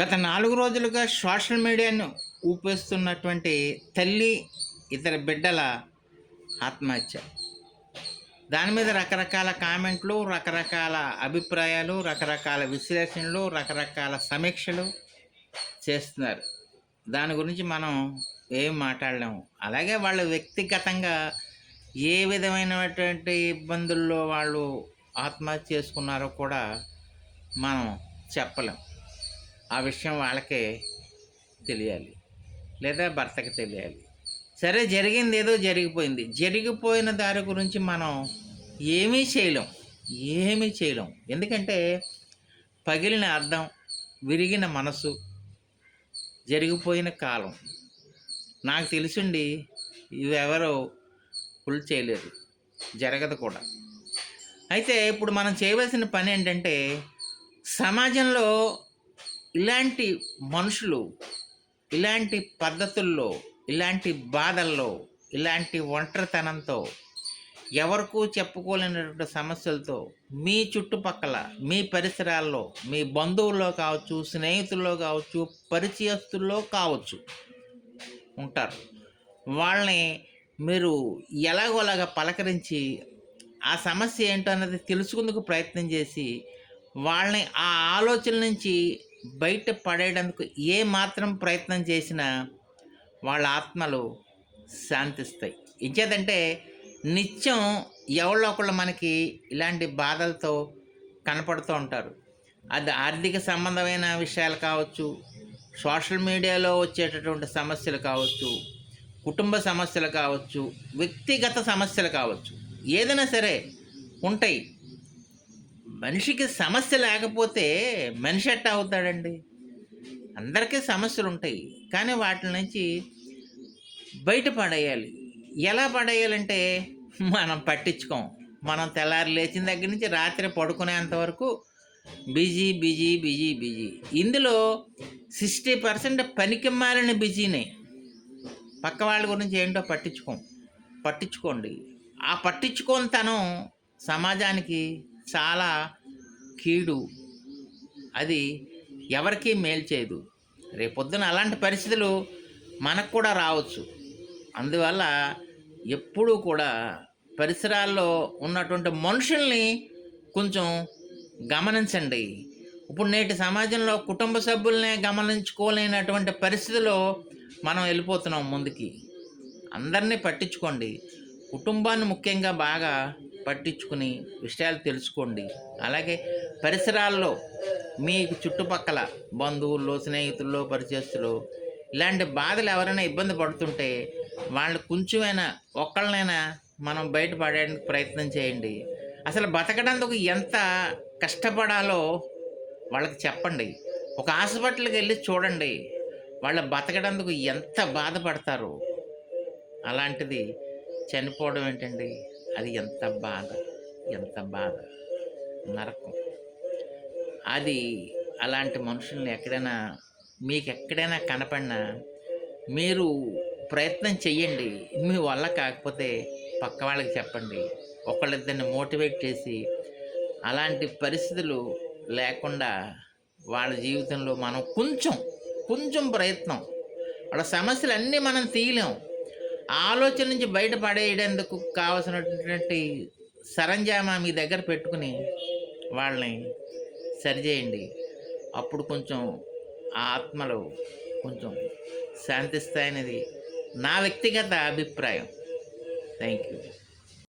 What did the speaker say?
గత నాలుగు రోజులుగా సోషల్ మీడియాను ఊపేస్తున్నటువంటి తల్లి ఇతర బిడ్డల ఆత్మహత్య. దాని మీద రకరకాల కామెంట్లు రకరకాల అభిప్రాయాలు రకరకాల విశ్లేషణలు రకరకాల సమీక్షలు చేస్తున్నారు. దాని గురించి మనం ఏం మాట్లాడలేము. అలాగే వాళ్ళు వ్యక్తిగతంగా ఏ విధమైనటువంటి ఇబ్బందుల్లో వాళ్ళు ఆత్మహత్య చేసుకున్నారో కూడా మనం చెప్పలేం. ఆ విషయం వాళ్ళకే తెలియాలి లేదా భర్తకి తెలియాలి. సరే జరిగింది ఏదో జరిగిపోయింది. జరిగిపోయిన దారి గురించి మనం ఏమీ చేయలేం. ఏమీ చేయలేం. ఎందుకంటే పగిలిన అర్థం విరిగిన మనసు జరిగిపోయిన కాలం. నాకు తెలిసిండి ఇవెవరో ఫుల్ చేయలేరు జరగదు కూడా. అయితే ఇప్పుడు మనం చేయవలసిన పని ఏంటంటే సమాజంలో ఇలాంటి మనుషులు ఇలాంటి పద్ధతుల్లో ఇలాంటి బాధల్లో ఇలాంటి ఒంటరితనంతో ఎవరికూ చెప్పుకోలేనటువంటి సమస్యలతో మీ చుట్టుపక్కల మీ పరిసరాల్లో మీ బంధువుల్లో కావచ్చు స్నేహితుల్లో కావచ్చు పరిచయస్తుల్లో కావచ్చు ఉంటారు. వాళ్ళని మీరు ఎలాగోలాగా పలకరించి ఆ సమస్య ఏంటో అన్నది తెలుసుకుందుకు ప్రయత్నం చేసి వాళ్ళని ఆ ఆలోచన నుంచి బయట పడేయడానికి ఏ మాత్రం ప్రయత్నం చేసినా వాళ్ళ ఆత్మలు శాంతిస్తాయి. ఇంకేదంటే నిత్యం ఎవరో ఒకళ్ళు మనకి ఇలాంటి బాధలతో కనపడుతూ ఉంటారు. అది ఆర్థిక సంబంధమైన విషయాలు కావచ్చు సోషల్ మీడియాలో వచ్చేటటువంటి సమస్యలు కావచ్చు కుటుంబ సమస్యలు కావచ్చు వ్యక్తిగత సమస్యలు కావచ్చు ఏదైనా సరే ఉంటాయి. మనిషికి సమస్య లేకపోతే మనిషి ఎట్టా అవుతాడండి? అందరికీ సమస్యలు ఉంటాయి. కానీ వాటి నుంచి బయట పడేయాలి. ఎలా పడేయాలంటే మనం పట్టించుకోం. మనం తెల్లారి లేచిన దగ్గర నుంచి రాత్రి పడుకునేంత వరకు బిజీ బిజీ బిజీ బిజీ. ఇందులో సిక్స్టీ పర్సెంట్ పనికి మారిన బిజీనే. పక్క వాళ్ళ గురించి ఏంటో పట్టించుకోం. పట్టించుకోండి. ఆ పట్టించుకోనితనం సమాజానికి చాలా కీడు. అది ఎవరికీ మేలు చేయదు. రేపొద్దున అలాంటి పరిస్థితులు మనకు కూడా రావచ్చు. అందువల్ల ఎప్పుడూ కూడా పరిసరాల్లో ఉన్నటువంటి మనుషుల్ని కొంచెం గమనించండి. ఇప్పుడు నేటి సమాజంలో కుటుంబ సభ్యులనే గమనించుకోలేనటువంటి పరిస్థితిలో మనం వెళ్ళిపోతున్నాం ముందుకి. అందరినీ పట్టించుకోండి. కుటుంబాన్ని ముఖ్యంగా బాగా పట్టించుకుని విషయాలు తెలుసుకోండి. అలాగే పరిసరాల్లో మీకు చుట్టుపక్కల బంధువుల్లో స్నేహితుల్లో పరిచయస్తులు ఇలాంటి బాధలు ఎవరైనా ఇబ్బంది పడుతుంటే వాళ్ళు కొంచెమైనా ఒక్కళ్ళనైనా మనం బయటపడడానికి ప్రయత్నం చేయండి. అసలు బతకడానికి ఎంత కష్టపడాలో వాళ్ళకి చెప్పండి. ఒక హాస్పిటల్కి వెళ్ళి చూడండి. వాళ్ళు బతకడానికి ఎంత బాధపడతారు? అలాంటిది చనిపోవడం ఏంటండి? అది ఎంత బాధ? ఎంత బాధ? నరకం. అది అలాంటి మనుషుల్ని ఎక్కడైనా మీకు ఎక్కడైనా కనపడినా మీరు ప్రయత్నం చెయ్యండి. మీ వల్ల కాకపోతే పక్క వాళ్ళకి చెప్పండి. ఒకళ్ళిద్దరిని మోటివేట్ చేసి అలాంటి పరిస్థితులు లేకుండా వాళ్ళ జీవితంలో మనం కొంచెం కొంచెం ప్రయత్నం. వాళ్ళ సమస్యలు అన్నీ మనం తీయలేం. ఆలోచన నుంచి బయటపడేయడానికి కావలసినటువంటి సరంజామా మీ దగ్గర పెట్టుకుని వాళ్ళని సరిచేయండి. అప్పుడు కొంచెం ఆ ఆత్మలు కొంచెం శాంతిస్తాయనేది నా వ్యక్తిగత అభిప్రాయం. Thank you